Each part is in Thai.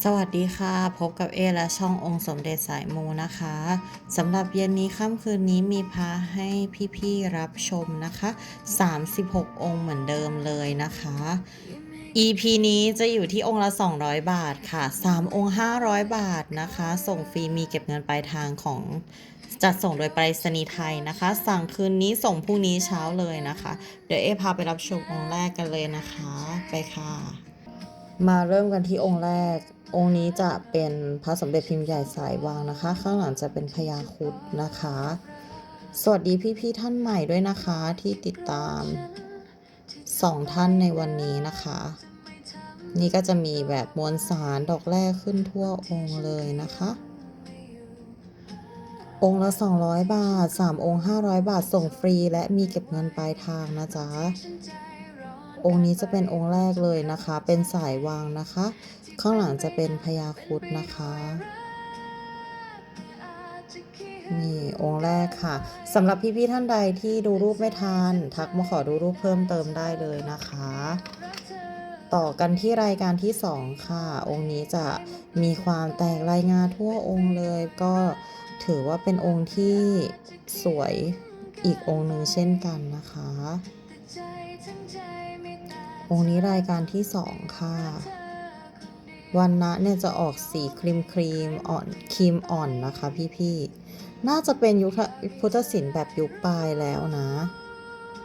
สวัสดีค่ะ พบกับเอและช่ององค์สมเด็จสายมูนะคะสำหรับเย็นนี้ค่ำคืนนี้มีพาให้พี่ๆรับชมนะคะ 36 องค์เหมือนเดิมเลยนะคะ EP นี้จะอยู่ที่องค์ละ 200 บาทค่ะ 3 องค์ 500 บาทนะคะ ส่งฟรีมีเก็บเงินปลายทางของจัดส่งโดยไปรษณีย์ไทยนะคะ สั่งคืนนี้ส่งพรุ่งนี้เช้าเลยนะคะ เดี๋ยวเอพาไปรับชมองค์แรกกันเลยนะคะ ไปค่ะ มาเริ่มกันที่องค์แรก องค์นี้จะเป็นพระสมเด็จพิมพ์ใหญ่สายวางนะคะ ข้างหลังจะเป็นพญาครุดนะคะ สวัสดีพี่ๆท่านใหม่ด้วยนะคะที่ติดตามสองท่านในวันนี้นะคะ นี่ก็จะมีแบบมวลสารดอกแรกขึ้นทั่วองค์เลยนะคะ องค์ละ 200 บาท 3 องค์ 500 บาทส่งฟรีและมีเก็บเงินปลายทางนะจ๊ะ องค์นี้จะเป็นองค์แรกเลยนะคะ เป็นสายวางนะคะ ข้างหลังจะเป็นพญาครุดนะคะนี่องค์แรกค่ะสำหรับพี่ๆท่านใดที่ดูรูปไม่ทันทักมาขอดูรูปเพิ่มเติมได้เลยนะคะ ต่อกันที่รายการที่ 2 ค่ะ องค์นี้จะมีความแตกรายงานทั่วองค์เลย ก็ถือว่าเป็นองค์ที่สวยอีกองค์หนึ่งเช่นกันนะคะ องค์นี้รายการที่2ค่ะ วันนะเนี่ยจะออกสีครีมครีมอ่อนครีมอ่อนนะคะพี่ๆ น่าจะเป็นยุคพุทธศิลป์แบบยุคปลายแล้วนะ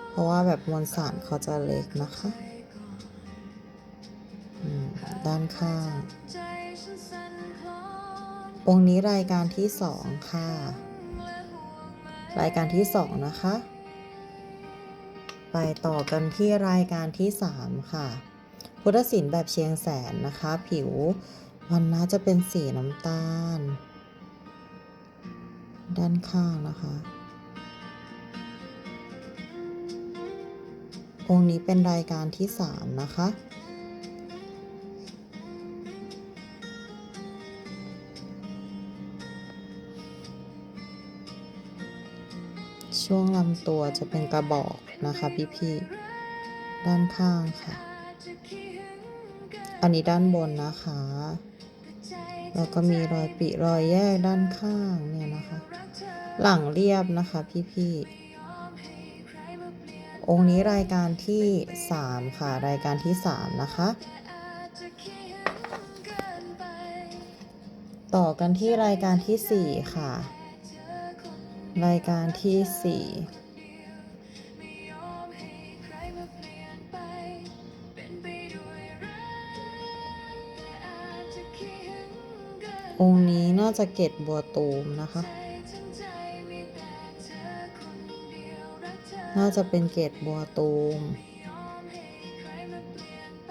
เพราะว่าแบบมวลสารเขาจะเล็กนะคะด้านข้าง องค์นี้รายการที่สองค่ะ รายการที่สองนะคะ ไปต่อกันที่รายการที่สามค่ะ พุทธศิลป์แบบเชียงแสนนะคะ ผิววันนะจะเป็นสีน้ำตาล ด้านข้างนะคะ องค์นี้เป็นรายการที่สามนะคะ ช่วงลำตัวจะเป็นกระบอกนะคะพี่ๆด้านข้างค่ะ อันนี้ด้านบนนะคะ แล้วก็มีรอยปิรอยแยกด้านข้างเนี่ยนะคะ หลังเรียบนะคะพี่ๆองค์นี้รายการที่ 3 ค่ะ รายการที่ 3 นะคะต่อกันที่รายการที่ 4 ค่ะ รายการที่ 4องค์นี้น่าจะเกตบัวตูมนะคะ น่าจะเป็นเกตบัวตูม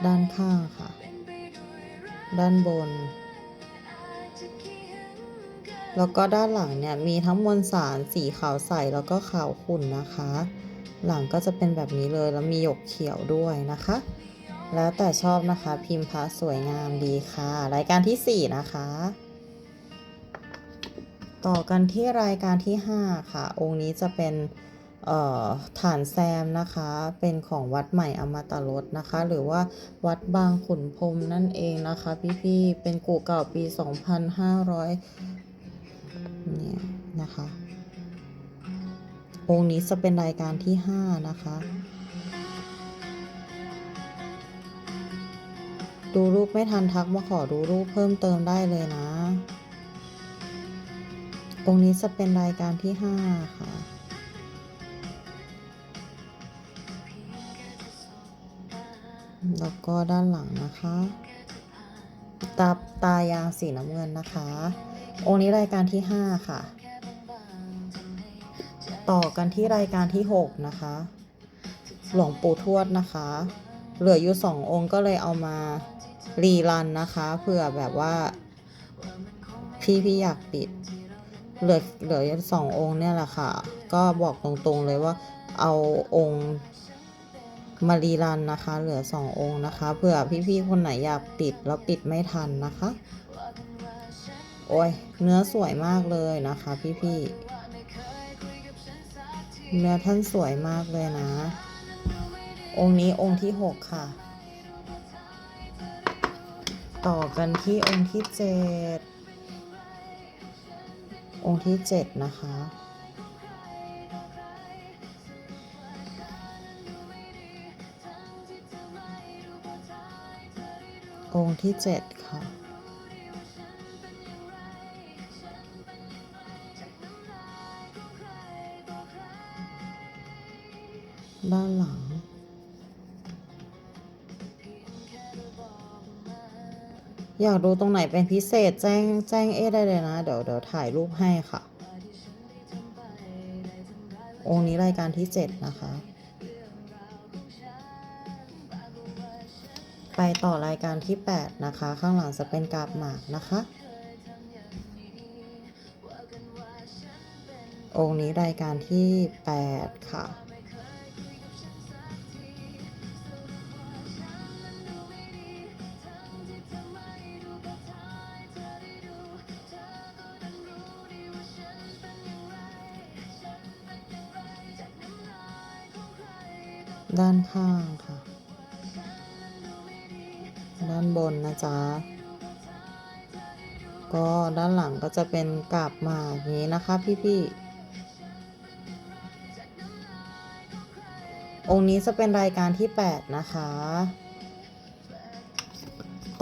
ด้านข้างค่ะ ด้านบน แล้วก็ด้านหลังเนี่ยมีทั้งมวลสารสีขาวใสแล้วก็ขาวขุ่นนะคะ หลังก็จะเป็นแบบนี้เลยแล้วมีหยกเขียวด้วยนะคะ แล้วแต่ชอบนะคะพิมพ์พระสวยงามดีค่ะ รายการที่ 4 นะคะ ต่อกันที่รายการที่ 5 ค่ะ องค์นี้จะเป็นฐานแซมนะคะเป็นของวัดใหม่อมตะรสนะคะ หรือว่าวัดบางขุนพรมนั่นเองนะคะ พี่ๆเป็นกู่เก่าปี 2,500 เนี่ยนะคะ องค์นี้จะเป็นรายการที่ 5 นะคะ ดูรูปไม่ทันทักมาขอดูรูปเพิ่มเติมได้เลยนะ องค์นี้จะเป็นรายการที่ 5 ค่ะแล้วก็ด้านหลังนะคะ ตาตายางสีน้ำเงินนะคะ องค์นี้รายการที่ 5 ค่ะ ต่อกันที่รายการที่ 6 นะคะ หลวงปู่ทวดนะคะ เหลืออยู่ 2 องค์ก็เลยเอามารีรันนะคะเผื่อแบบว่า พี่พี่อยากปิด เหลือเหลือสององค์เนี่ยแหละค่ะ ก็บอกตรงๆเลยว่าเอาองค์มารีรันนะคะ เหลือสององค์นะคะเผื่อพี่ๆคนไหนอยากปิดแล้วปิดไม่ทันนะคะ โอ้ยเนื้อสวยมากเลยนะคะพี่ๆ เนื้อท่านสวยมากเลยนะ องค์นี้องค์ที่หกค่ะ ต่อกันที่องค์ที่เจ็ดองค์ที่เจ็ดนะคะองค์ที่เจ็ดค่ะ ด้านหลัง อยากดูตรงไหนเป็นพิเศษแจ้งแจ้งเอได้เลยนะ เดี๋ยวเดี๋ยวถ่ายรูปให้ค่ะ องค์นี้รายการที่7นะคะ ไปต่อรายการที่8นะคะ ข้างหลังจะเป็นกาบหมากนะคะองค์นี้รายการที่ 8 ค่ะ ด้านข้างค่ะ ด้านบนนะจ๊ะ ก็ด้านหลังก็จะเป็นกาบหมากอย่างนี้นะคะพี่ๆองค์นี้จะเป็นรายการที่ 8 นะคะ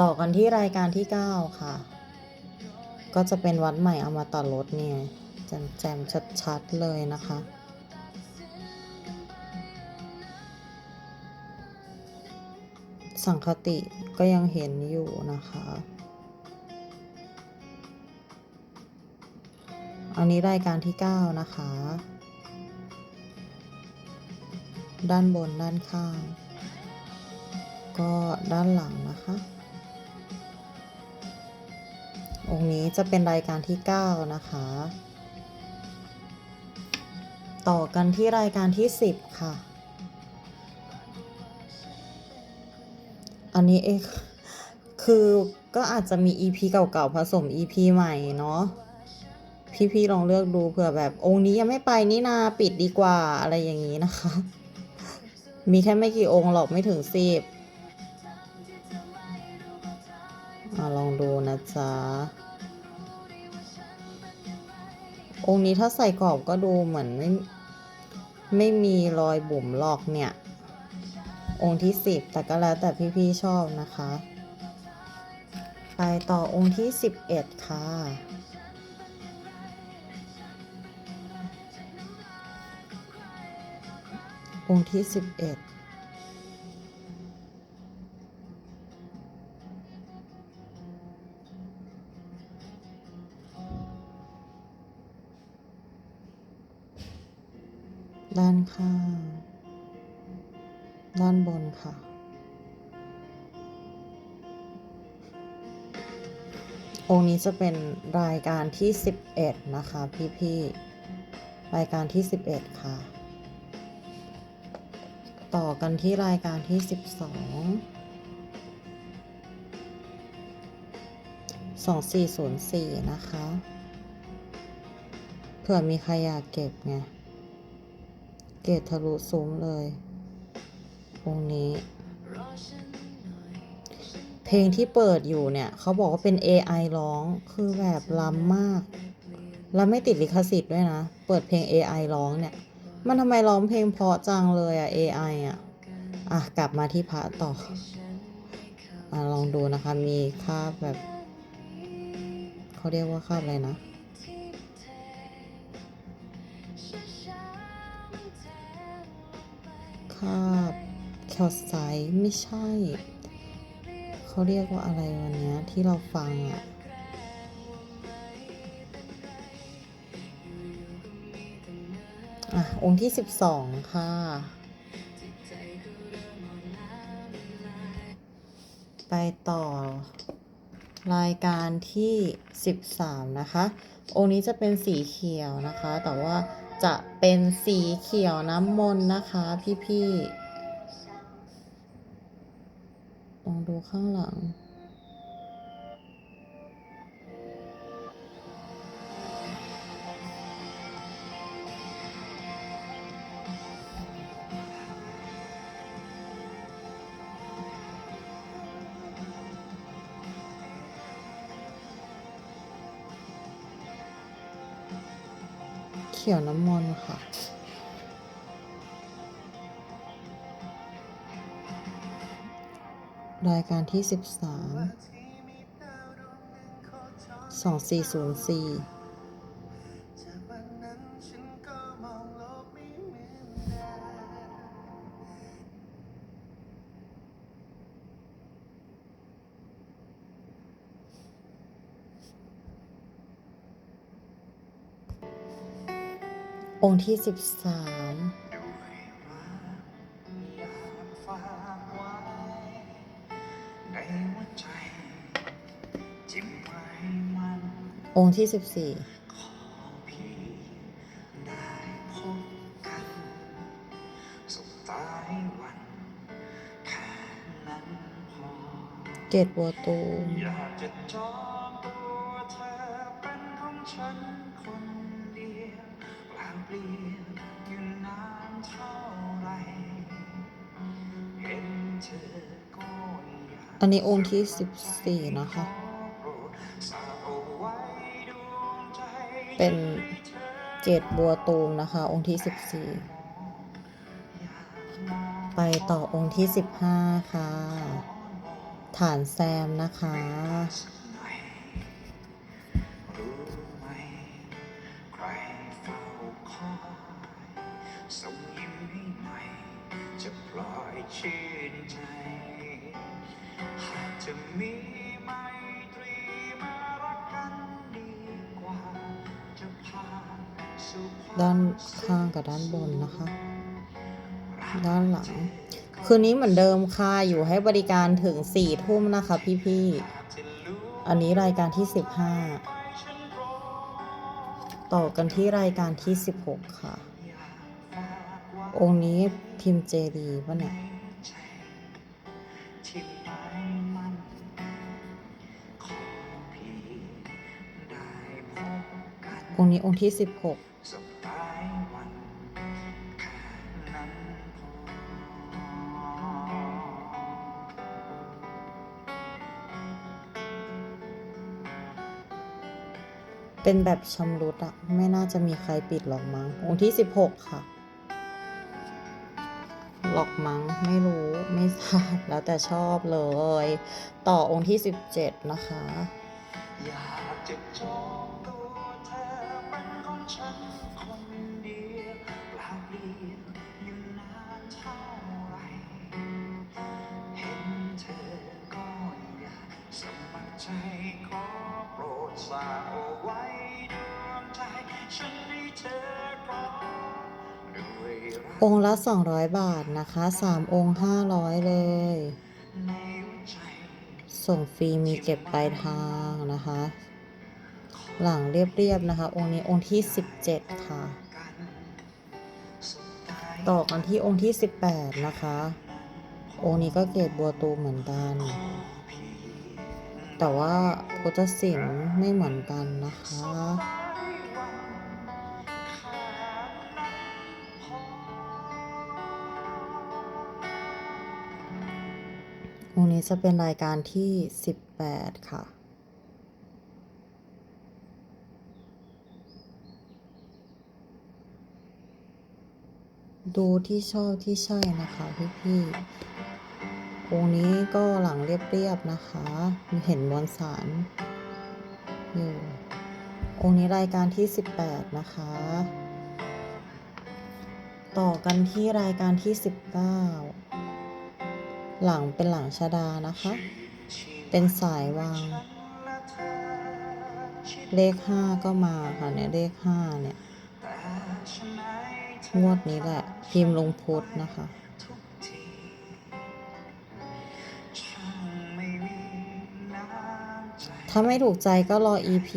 ต่อกันที่รายการที่ 9 ค่ะ ก็จะเป็นวัดใหม่อมตะรถเนี่ย แจมแจมๆชัด ๆ เลยนะคะ สังคติก็ยังเห็นอยู่นะคะ อันนี้รายการที่ 9 นะคะ ด้านบนด้านข้าง ก็ด้านหลังนะคะ องค์นี้จะเป็นรายการที่ 9 นะคะ ต่อกันที่รายการที่ 10 ค่ะ อันนี้เองคือก็อาจจะมี EP เก่าๆผสม EP ใหม่เนาะพี่ๆลองเลือกดูเผื่อแบบองค์นี้ยังไม่ไปนี่นาปิดดีกว่าอะไรอย่างนี้นะคะ มีแค่ไม่กี่องค์หรอกไม่ถึงสิบลองดูนะจ๊ะ องค์นี้ถ้าใส่กรอบก็ดูเหมือนไม่ไม่มีรอยบุ๋มหรอกเนี่ย องค์ที่สิบแต่ก็แล้วแต่พี่ๆชอบนะคะ ไปต่อองค์ที่สิบเอ็ดค่ะ องค์ที่สิบเอ็ดด้านข้าง ด้านบนค่ะ องค์นี้จะเป็นรายการที่ 11 นะคะ พี่ๆ รายการที่ 11 ค่ะ ต่อกันที่รายการที่ 12 2404 นะคะ เผื่อมีใครอยากเก็บไง เกตทะลุซุ้มเลย องนี้ เพลงที่เปิดอยู่เนี่ย เขาบอกว่าเป็น AI ร้องคือแบบล้ำมาก แล้วไม่ติดลิขสิทธิ์ด้วยนะ เปิดเพลง AI ร้องเนี่ย มันทำไมร้องเพลงเพราะจังเลยอะ AI อะอะ กลับมาที่พระต่อ อะ ลองดูนะคะ มีคาบแบบ เขาเรียกว่าคาบอะไรนะคาบ แคลไซต์ไม่ใช่ เขาเรียกว่าอะไรวันนี้ที่เราฟังอะอะ องค์ที่สิบสองค่ะไปต่อรายการที่ 13 นะคะ องค์นี้จะเป็นสีเขียวนะคะ แต่ว่าจะเป็นสีเขียวน้ำมนต์นะคะพี่ๆ ข้างหลัง เขียวน้ำมนต์ค่ะ รายการที่ 13 2404จากวันนั้นฉันก็มองโลกไม่เหมือนเดิมองค์ที่13ด้วยรั องค์ที่14ขอเพียงได้พบกันสุดท้ายวันแค่นั้นพอเกตบัวตูมอยากจะจองตัวเธอเป็นของฉันคนเดียวเปล่าเปลี่ยนอยู่นานเท่าไรเห็นเธอก็อยากอันนี้องค์ที่14นะคะ เป็นเกตบัวตูมนะคะ องค์ที่14ไปต่อองค์ที่15ค่ะ ฐานแซมนะคะ จะปล่อยชื่นใจหากจะมี ด้านข้างกับด้านบนนะคะ ด้านหลัง คืนนี้เหมือนเดิมค่ะ อยู่ให้บริการถึง4ทุ่มนะคะพี่ๆ อันนี้รายการที่15ต่อกันที่รายการที่16ค่ะ องค์นี้พิมพ์เจดีป่ะเนี่ยองค์นี้องค์ที่16สบาย เป็นแบบชำรุดอะไม่น่าจะมีใครปิดหรอกมั้งองค์ที่ 16 ค่ะหลอกมั้งไม่รู้ไม่ทราบแล้วแต่ชอบเลย ต่อองค์ที่ 17 นะคะ องค์ละ 200 บาทนะคะ 3 องค์ 500 เลย ส่งฟรีมีเก็บปลายทางนะคะ หลังเรียบๆนะคะ องค์นี้องค์ที่ 17 ค่ะ ต่อกันที่องค์ที่ 18 นะคะ องค์นี้ก็เกรดบัวตูเหมือนกัน แต่ว่าพุทธศิลป์ไม่เหมือนกันนะคะ องนี้จะเป็นรายการที่ 18 ค่ะ ดูที่ชอบที่ใช่นะคะพี่ๆองค์นี้ก็หลังเรียบๆนะคะ เห็นมวลสารอยู่องค์นี้รายการที่ 18 นะคะ ต่อกันที่รายการที่ 19 หลังเป็นหลังชดานะคะ เป็นสายวาง เลข5ก็มาค่ะเนี่ยเลข5เนี่ย งวดนี้แหละ พิมพ์ลงพุทธนะคะถ้าไม่ถูกใจก็รอ EP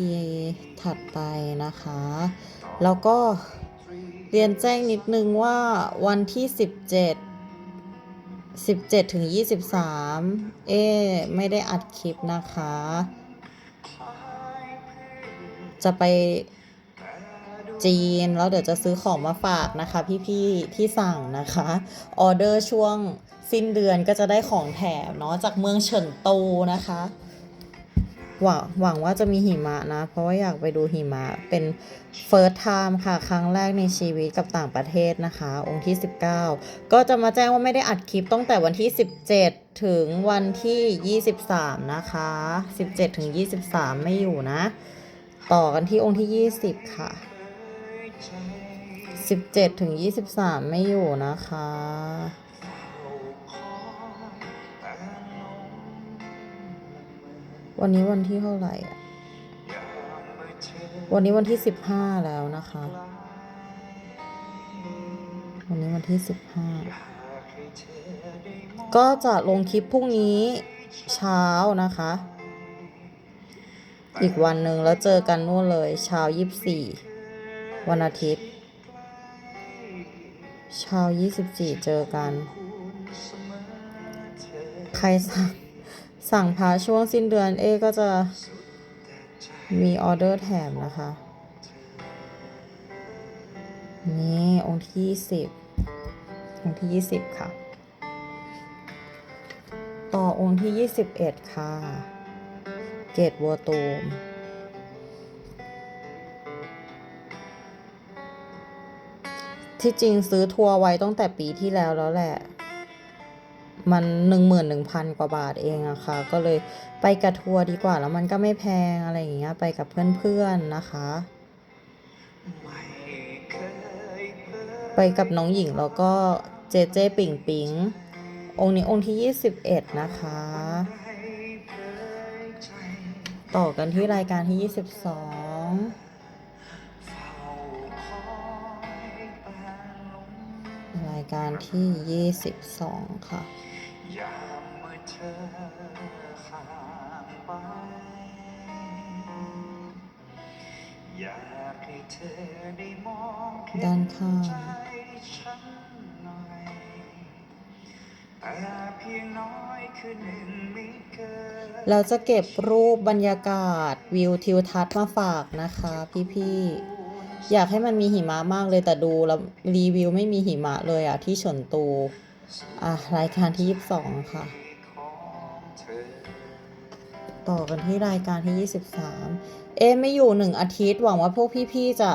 ถัดไปนะคะ แล้วก็เรียนแจ้งนิดนึงว่าวันที่ 17 17ถึง23 เอไม่ได้อัดคลิปนะคะ จะไปจีน แล้วเดี๋ยวจะซื้อของมาฝากนะคะ พี่ๆที่สั่งนะคะ ออเดอร์ช่วงสิ้นเดือนก็จะได้ของแถมเนาะจากเมืองเฉินตูนะคะ หวังหวังว่าจะมีหิมะนะ เพราะว่าอยากไปดูหิมะเป็น first time ค่ะ ครั้งแรกในชีวิตกับต่างประเทศนะคะ องค์ที่ 19 ก็จะมาแจ้งว่าไม่ได้อัดคลิปตั้งแต่วันที่ 17 ถึงวันที่ 23 นะคะ 17 ถึง 23 ไม่อยู่นะ ต่อกันที่องค์ที่ 20 ค่ะ 17 ถึง 23 ไม่อยู่นะคะ วันนี้วันที่เท่าไหร่อะวันนี้วันที่15แล้วนะคะ วันนี้วันที่15ก็จะลงคลิปพรุ่งนี้เช้านะคะ อีกวันหนึ่งแล้วเจอกันนู่นเลยเช้า24วันอาทิตย์ เช้า24เจอกัน ใครสั่ง สั่งพาช่วงสิ้นเดือนเอก็จะมีออเดอร์แถมนะคะ นี่องค์ที่20องค์ที่20ค่ะ ต่อองค์ที่21ค่ะ เกตวัวตูมที่จริงซื้อทัวร์ไว้ตั้งแต่ปีที่แล้วแล้วแหละ มันหนึ่งหมื่นหนึ่งพันกว่าบาทเองอะค่ะ ก็เลยไปกับทัวร์ดีกว่า แล้วมันก็ไม่แพงอะไรอย่างเงี้ย ไปกับเพื่อนๆนะคะ ไปกับน้องหญิงแล้วก็เจเจปิ่งปิงองค์นี้องค์ที่ 21 นะคะ ต่อกันที่รายการที่ 22รายการที่ 22 ค่ะ ยามเมื่อเธอห่างไป อยากให้เธอได้มองเห็ด้านข้าง ใจฉันหน่อยแต่เพียงน้อยคือหนึ่งไม่เกิน เราจะเก็บรูปบรรยากาศวิวทิวทัศน์มาฝากนะคะพี่ๆ อยากให้มันมีหิมะมากเลยแต่ดูแล้วรีวิวไม่มีหิมะเลยอะที่เฉินตู อะรายการที่ 22 ค่ะของเธอต่อกันที่รายการที่ 23 เอไม่อยู่หนึ่งอาทิตย์หวังว่าพวกพี่ๆจะ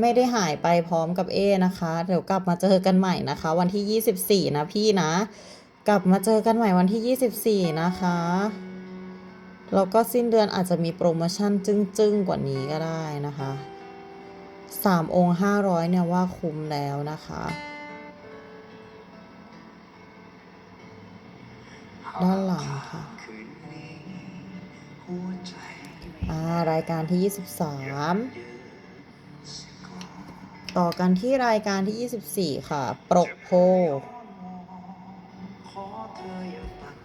ไม่ได้หายไปพร้อมกับเอนะคะ เดี๋ยวกลับมาเจอกันใหม่นะคะ วันที่ 24 นะพี่นะ กลับมาเจอกันใหม่วันที่ 24 นะคะแล้วก็สิ้นเดือนอาจจะมีโปรโมชั่นจึ้งๆ กว่านี้ก็ได้นะคะ 3 องค์ 500 เนี่ยว่าคุ้มแล้วนะคะ ด้านหลังค่ะอ่ารายการที่ 23ยืนสิก่อนต่อกันที่รายการที่ 24 ค่ะ ปรกโพขอเธออย่าตัด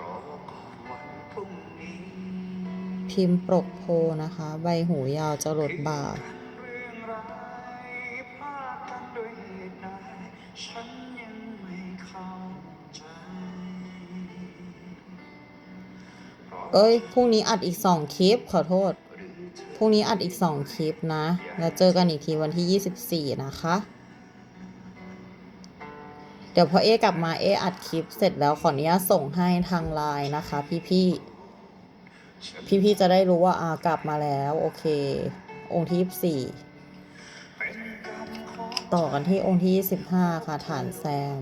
รอรอก่อนวันพพิมพ์ปรกโพนะคะ ใบหูยาวจะหลดบ่า เอ้ย พรุ่งนี้อัดอีก2คลิป ขอโทษ พรุ่งนี้อัดอีก2คลิปนะ แล้วเจอกันอีกทีวันที่24นะคะ เดี๋ยวพอเอกลับมาเออัดคลิปเสร็จแล้วขออนุญาตส่งให้ทางไลน์นะคะ พี่ๆพี่ๆจะได้รู้ว่าอากลับมาแล้ว โอเค องค์ที่เป็นกรรมของ24ต่อกันที่องค์ที่25ค่ะฐานแซม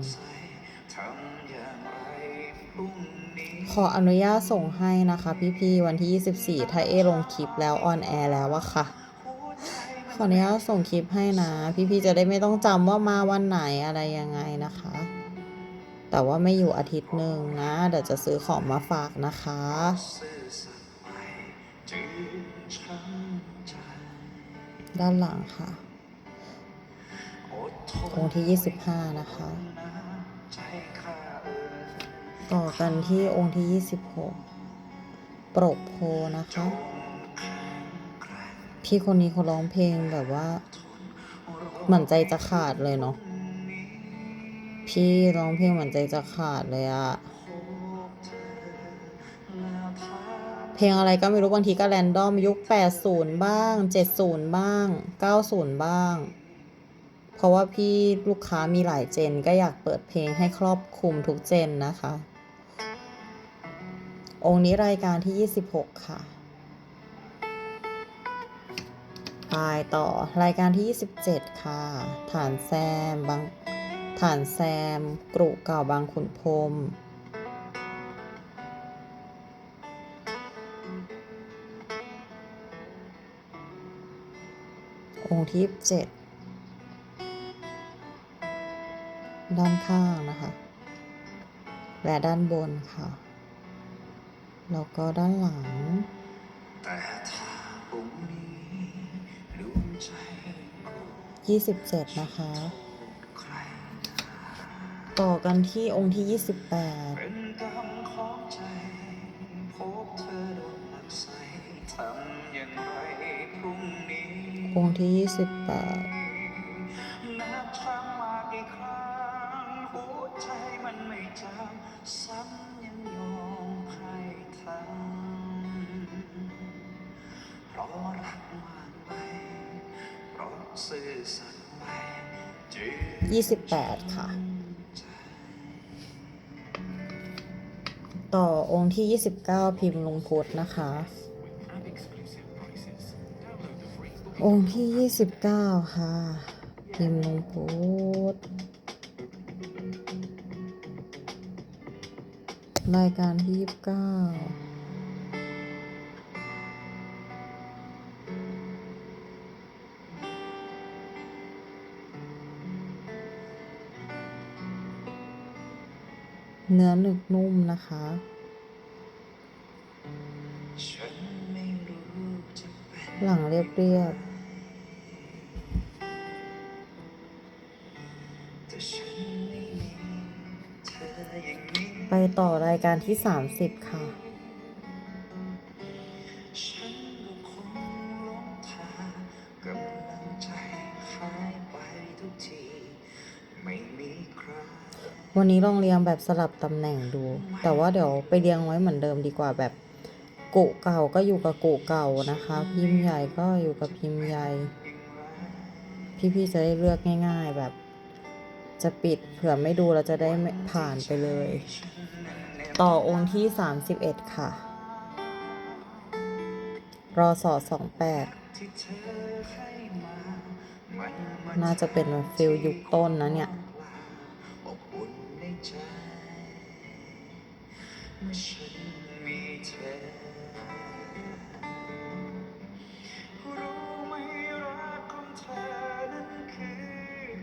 ออนุญาตส่งให้นะคะพี่ๆวันที่ 24 ถ้าเอลงคลิปแล้วออนแอร์แล้วอะค่ะ ขออนุญาตส่งคลิปให้นะ พี่ๆจะได้ไม่ต้องจำว่ามาวันไหนอะไรยังไงนะคะ แต่ว่าไม่อยู่อาทิตย์หนึ่งนะ เดี๋ยวจะซื้อของมาฝากนะคะด้านหลังค่ะอดทนองที่ 25 นะคะ ต่อกันที่องค์ที่ 26 ปรกโพนะคะ พี่คนนี้เขาร้องเพลงแบบว่า เหมือนใจจะขาดเลยเนาะ พี่ร้องเพลงเหมือนใจจะขาดเลยอะเพลงอะไรก็ไม่รู้บางทีก็แรนดอมยุค 80 บ้าง 70 บ้าง 90 บ้าง เพราะว่าพี่ลูกค้ามีหลายเจนก็อยากเปิดเพลงให้ครอบคลุมทุกเจนนะคะ องค์นี้รายการที่ 26 ค่ะไปต่อรายการที่ 27 ค่ะ ฐานแซมบางฐานแซม กรุเก่าบางขุนพรมองค์ที่27ด้านข้างนะคะ และด้านบนค่ะ แล้วก็ด้านหลัง 27 นะคะ ต่อกันที่องค์ที่ 28องค์ที่ 28 จืด28ค่ะ ต่อองค์ที่29พิมพ์ลงพุทธนะคะ องค์ที่29ค่ะ พิมพ์ลงพุทธรายการที่29เเนื้อหนึกนุ่มนะคะ หลังเรียบเรียบไม่มีเธออย่างนี้ๆไปต่อรายการที่ 30 ค่ะ วันนี้ลองเรียงแบบสลับตำแหน่งดู แต่ว่าเดี๋ยวไปเรียงไว้เหมือนเดิมดีกว่าแบบกุเก่าก็อยู่กับกุเก่านะคะ พิมพ์ใหญ่ก็อยู่กับพิมพ์ใหญ่ พี่ๆจะได้เลือกง่าย ๆ แบบ จะปิดเผื่อไม่ดูเราจะได้ไม่ผ่านไปเลย ต่อองค์ที่ 31 ค่ะ รอสอ28ที่เธอให้มามันมันน่าจะเป็นฟิลยุคต้นนะเนี่ย ฉันมีเธอ รู้ไหมรักของเธอนั้นคือ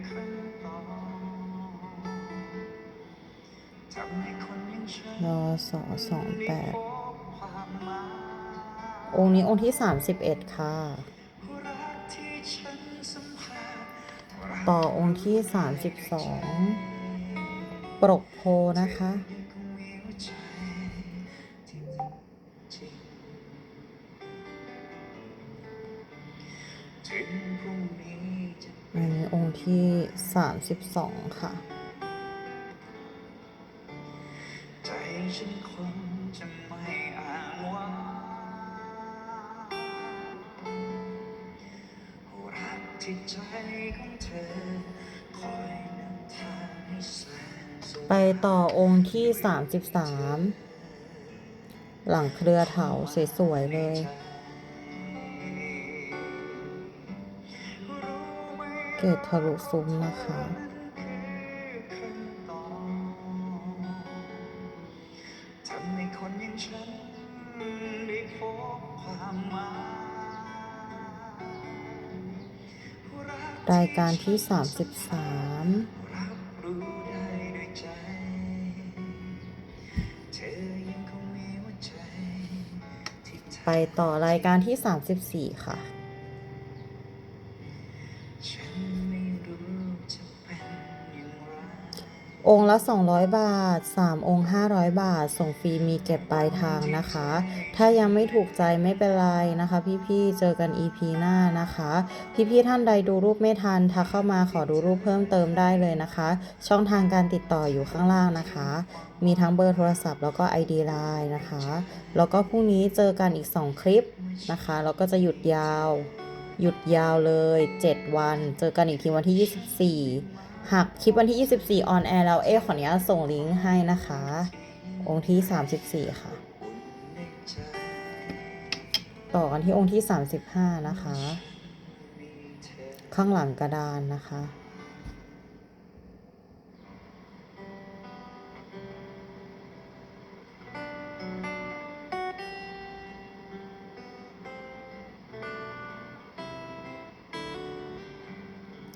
คำตอบทำให้คนอย่างฉันรอสอได้พ28บความหมายองค์นี้องค์ที่31ค่ะ รักที่ฉันสัมผัสรัก ต่อองค์ที่32ปรกโพนะคะ 32 ค่ะ ใจฉันคงจะไม่อ้างว้ารักที่ใจของเธอคอยนำทางให้แสนสว่างไปต่อองค์ที่ 33 หลังเครือเถาสวยๆเลย เกตทะลุซุ้มนะคะทำให้คนอย่างฉันได้พบความหมายรายการที่ 33รับรู้ได้ด้วยใจเธอยังคงมีหัวใจที่เธอไปต่อรายการที่ 34 ค่ะ องค์ละ 200 บาท 3 องค์ 500 บาท ส่งฟรีมีเก็บปลายทางนะคะ ถ้ายังไม่ถูกใจไม่เป็นไรนะคะ พี่ๆ เจอกัน EP หน้านะคะ พี่ๆ ท่านใดดูรูปไม่ทันทักเข้ามาขอดูรูปเพิ่มเติมได้เลยนะคะ ช่องทางการติดต่ออยู่ข้างล่างนะคะ มีทั้งเบอร์โทรศัพท์แล้วก็ ID Line นะคะ แล้วก็พรุ่งนี้เจอกันอีก 2 คลิปนะคะ แล้วก็จะหยุดยาว หยุดยาวเลย 7 วัน เจอกันอีกทีวันที่ 24 หากคลิปวันที่ 24 ออนแอร์แล้ว เอ๊ขออนุญาตส่งลิงก์ให้นะคะ องค์ที่ 34 ค่ะ ต่อกันที่องค์ที่ 35 นะคะ ข้างหลังกระดานนะคะ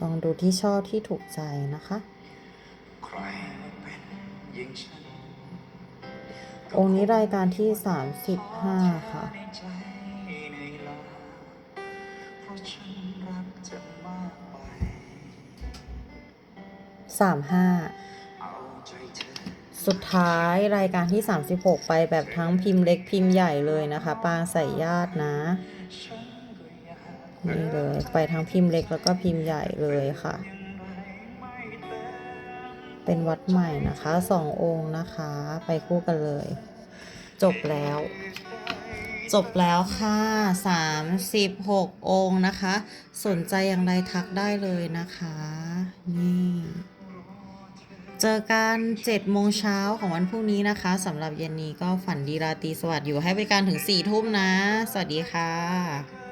องดูที่ชอบที่ถูกใจนะคะใครมาเป็นอย่างฉันองค์นี้รายการที่ 35 ค่ะในใจในลาเพราะฉันรักเธอมากไป35เอาใจเธอสุดท้ายรายการที่ 36 ไปแบบทั้งพิมพ์เล็กพิมพ์ใหญ่เลยนะคะ ปางใส่ญาตินะฉันก็อยาก นี่เลย ไปทั้งพิมพ์เล็กแล้วก็พิมพ์ใหญ่เลยค่ะ เป็นวัดใหม่นะคะสององค์นะคะ ไปคู่กันเลย จบแล้ว จบแล้วค่ะ 36 องค์นะคะ สนใจอย่างไรทักได้เลยนะคะ นี่เจอกัน7โมงเช้าของวันพรุ่งนี้นะคะสำหรับเย็นนี้ก็ฝันดีราตรีสวัสดิ์อยู่ให้บริการถึง 4 ทุ่มนะ สวัสดีค่ะ